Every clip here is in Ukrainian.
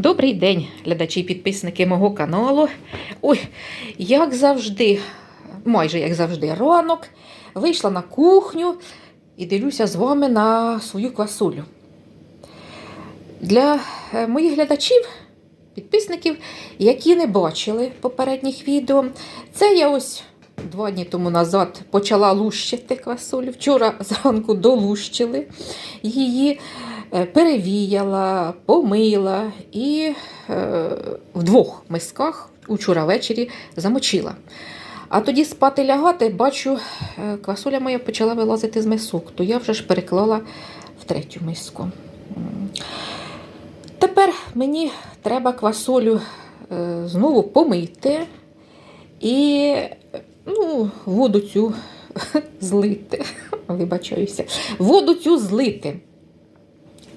Добрий день, глядачі і підписники мого каналу. Ой, як завжди, майже як завжди, ранок, вийшла на кухню і дивлюся з вами на свою квасолю. Для е, моїх глядачів, підписників, які не бачили попередніх відео, це я ось два дні тому назад почала лущити квасолю. Вчора зранку долущили її перевіяла, помила і е, в двох мисках учора ввечері замочила. А тоді спати лягати, бачу, е, квасоля моя почала вилазити з мисок, то я вже ж переклала в третю миску. Тепер мені треба квасолю е, знову помити і ну, воду цю злити. Вибачаюся. Воду цю злити.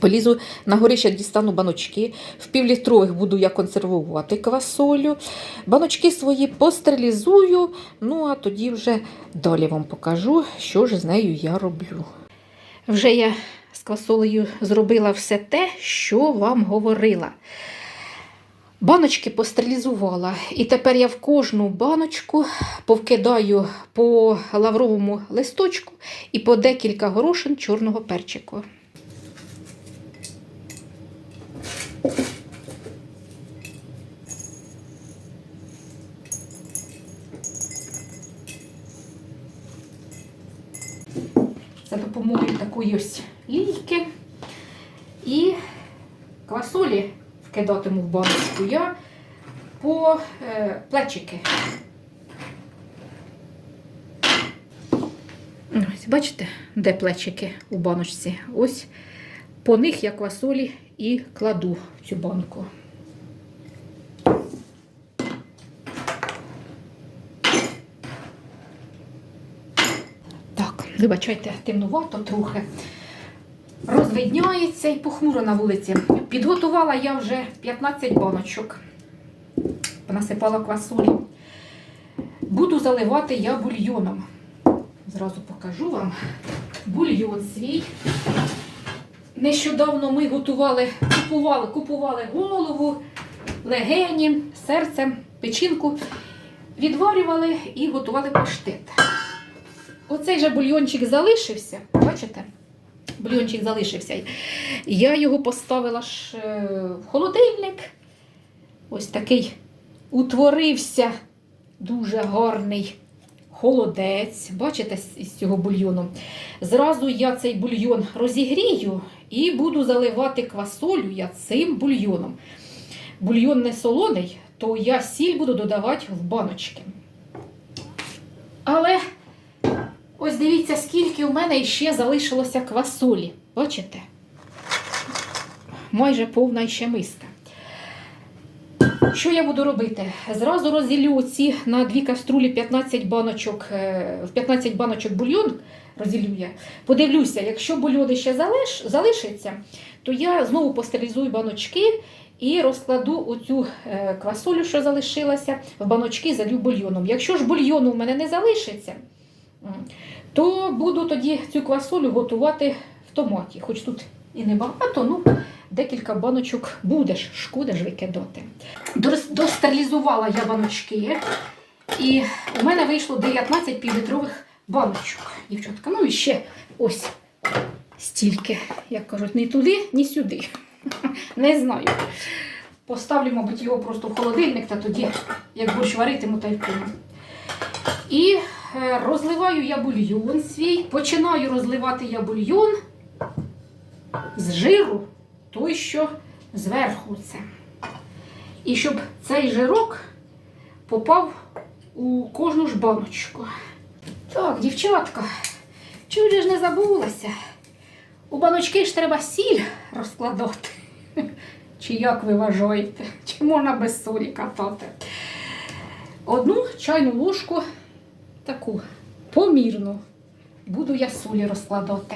Полізу на горище, дістану баночки. В півлітрових буду я консервувати квасолю. Баночки свої постерилізую, ну а тоді вже далі вам покажу, що ж з нею я роблю. Вже я з квасолею зробила все те, що вам говорила. Баночки постерилізувала. І тепер я в кожну баночку повкидаю по лавровому листочку і по декілька горошин чорного перчику. За допомогою такої ось лійки і квасолі вкидатиму в баночку я по е, плечики. Ось, бачите, де плечики у баночці? Ось по них я квасолі і кладу в цю банку. Так, вибачайте, темнувато трохи. Розвидняється і похмуро на вулиці. Підготувала я вже 15 баночок. Насипала квасолі. Буду заливати я бульйоном. Зразу покажу вам бульйон свій. Нещодавно ми готували, купували, купували голову, легені, серце, печінку, відварювали і готували паштет. Оцей же бульйончик залишився, бачите? Бульйончик залишився. Я його поставила ж е, в холодильник. Ось такий утворився дуже гарний холодець. Бачите, з- цього бульйону. Зразу я цей бульйон розігрію і буду заливати квасолю я цим бульйоном. Бульйон не солоний, то я сіль буду додавати в баночки. Але ось дивіться, скільки у мене ще залишилося квасолі. Бачите? Майже повна ще миска. Що я буду робити? Зразу розділю ці на дві каструлі 15 баночок, е, в 15 баночок бульйон розділю я. Подивлюся, якщо бульйон ще залиш, залишиться, то я знову постерилізую баночки і розкладу оцю е, квасолю, що залишилася, в баночки залю бульйоном. Якщо ж бульйону в мене не залишиться, то буду тоді цю квасолю готувати в томаті. Хоч тут і небагато, ну декілька баночок будеш, шкода ж викидати. Дос- Достерилізувала я баночки, і у мене вийшло 19 півлітрових баночок, дівчатка. Ну і ще ось стільки, як кажуть, ні туди, ні сюди. Не знаю. Поставлю, мабуть, його просто в холодильник, та тоді, як борщ варитиму, та й вкину. І розливаю я бульйон свій. Починаю розливати я бульйон з жиру, той, що зверху це. І щоб цей жирок попав у кожну ж баночку. Так, дівчатка, чого ж не забулася? У баночки ж треба сіль розкладати. Чи як ви вважаєте? Чи можна без солі катати? Одну чайну ложку таку помірну буду я солі розкладати.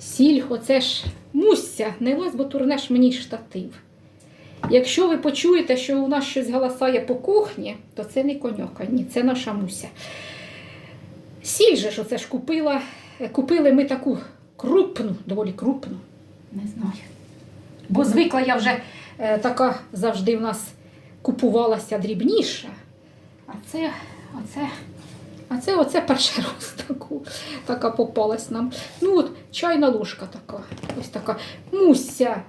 Сіль, оце ж мусся, не лось, бо турнеш мені штатив. Якщо ви почуєте, що у нас щось галасає по кухні, то це не коньока, ні, це наша муся. Сіль же ж оце ж купила, купили ми таку крупну, доволі крупну. Не знаю. Бо звикла я вже е, така завжди в нас купувалася дрібніша. А це, а це оце перший раз таку, така попалась нам. Ну от чайна ложка така. Ось така. Муся.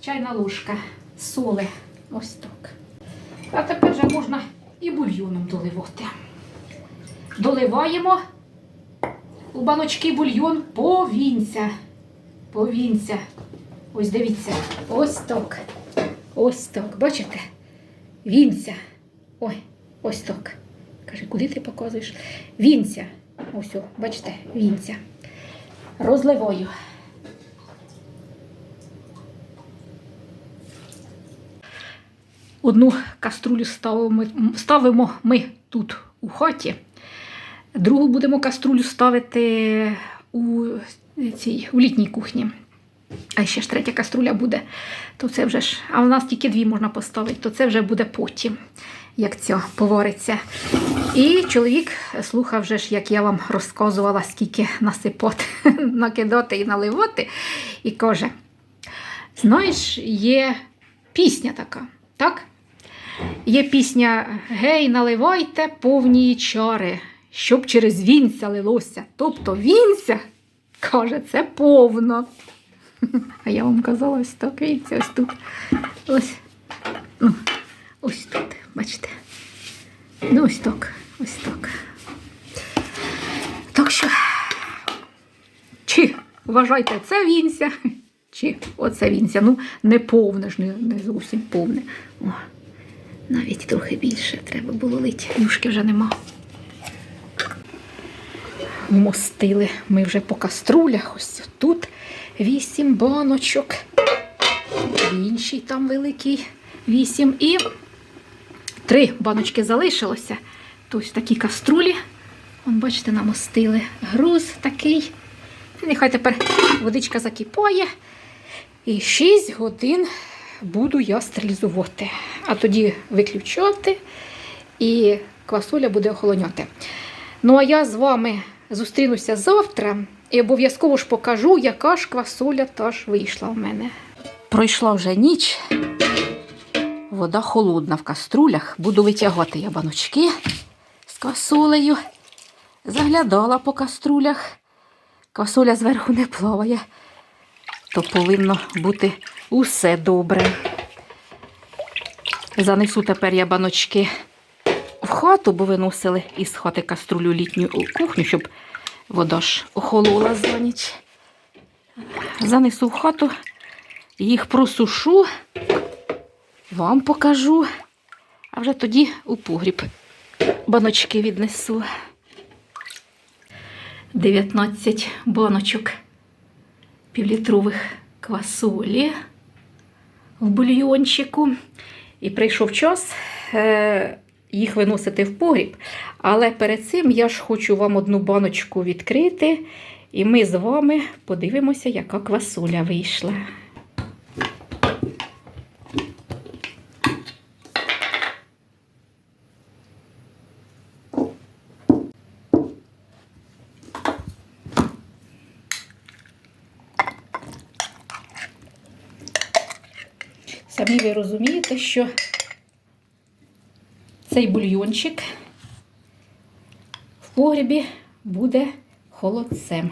Чайна ложка. Соли. Ось так. А тепер вже можна і бульйоном доливати. Доливаємо у баночки бульйон повінця. Повінця. Ось дивіться. Ось так. Ось так. Бачите? Вінця. Ой, ось так. Каже, куди ти показуєш? Вінця. Ось, бачите, вінця. Розливаю. Одну каструлю ставимо, ставимо ми тут у хаті. Другу будемо каструлю ставити у, цій, у літній кухні. А ще ж третя каструля буде, то це вже ж. А в нас тільки дві можна поставити, то це вже буде потім, як ця повариться. І чоловік слухав вже ж, як я вам розказувала, скільки насипати, накидати і наливати, і каже: знаєш, є пісня така, так? Є пісня Гей, наливайте повні чари, щоб через вінця лилося. Тобто вінця, каже, це повно. А я вам казала ось так, вінця, ось тут. Ось, ну, ось тут, бачите. Ну, ось так, ось так. Так що, чи вважайте, це вінця, чи оце вінця. Ну, не повне ж, не, не зовсім повне. О. Навіть трохи більше треба було лити. Юшки вже нема. Вмостили ми вже по каструлях. Ось тут вісім баночок. В іншій там великий вісім. І три баночки залишилося. Тобто такі каструлі. Вон, бачите, намостили груз такий. Нехай тепер водичка закипає. І 6 годин буду я стерилізувати. А тоді виключати, і квасоля буде охолоняти. Ну, а я з вами зустрінуся завтра і обов'язково ж покажу, яка ж квасоля та ж вийшла в мене. Пройшла вже ніч. Вода холодна в каструлях. Буду витягати я баночки з квасолею. Заглядала по каструлях. Квасоля зверху не плаває то повинно бути усе добре. Занесу тепер я баночки в хату, бо виносили із хати каструлю літню кухню, щоб вода ж охолола за ніч. Занесу в хату, їх просушу, вам покажу, а вже тоді у погріб баночки віднесу. 19 баночок півлітрових квасолі в бульйончику. І прийшов час е, їх виносити в погріб. Але перед цим я ж хочу вам одну баночку відкрити, і ми з вами подивимося, яка квасоля вийшла. Самі ви розумієте, що цей бульйончик в погрібі буде холодцем.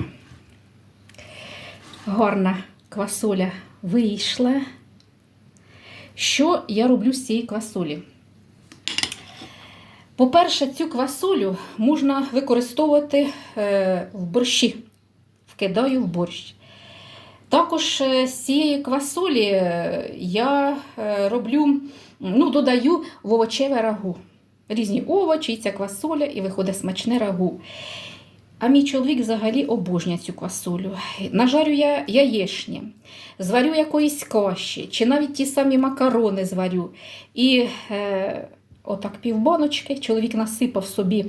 Гарна квасоля вийшла. Що я роблю з цієї квасолі? По-перше, цю квасолю можна використовувати е, в борщі. Вкидаю в борщ. Також е, з цієї квасолі е, я е, роблю, ну, додаю в овочеве рагу. Різні овочі, і ця квасоля, і виходить смачне рагу. А мій чоловік взагалі обожнює цю квасолю. Нажарю я яєчні, зварю якоїсь каші, чи навіть ті самі макарони зварю. І е, отак півбаночки чоловік насипав собі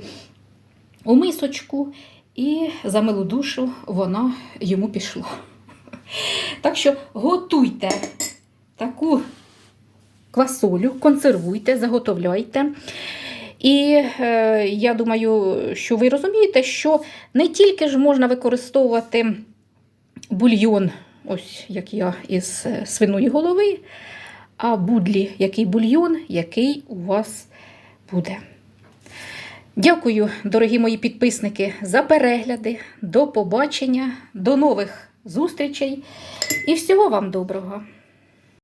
у мисочку, і за милу душу вона йому пішла. Так що готуйте таку квасолю, консервуйте, заготовляйте. І е, я думаю, що ви розумієте, що не тільки ж можна використовувати бульйон, ось як я із свиної голови, а будлі, який бульйон, який у вас буде. Дякую, дорогі мої підписники, за перегляди. До побачення, до нових зустрічей і всього вам доброго!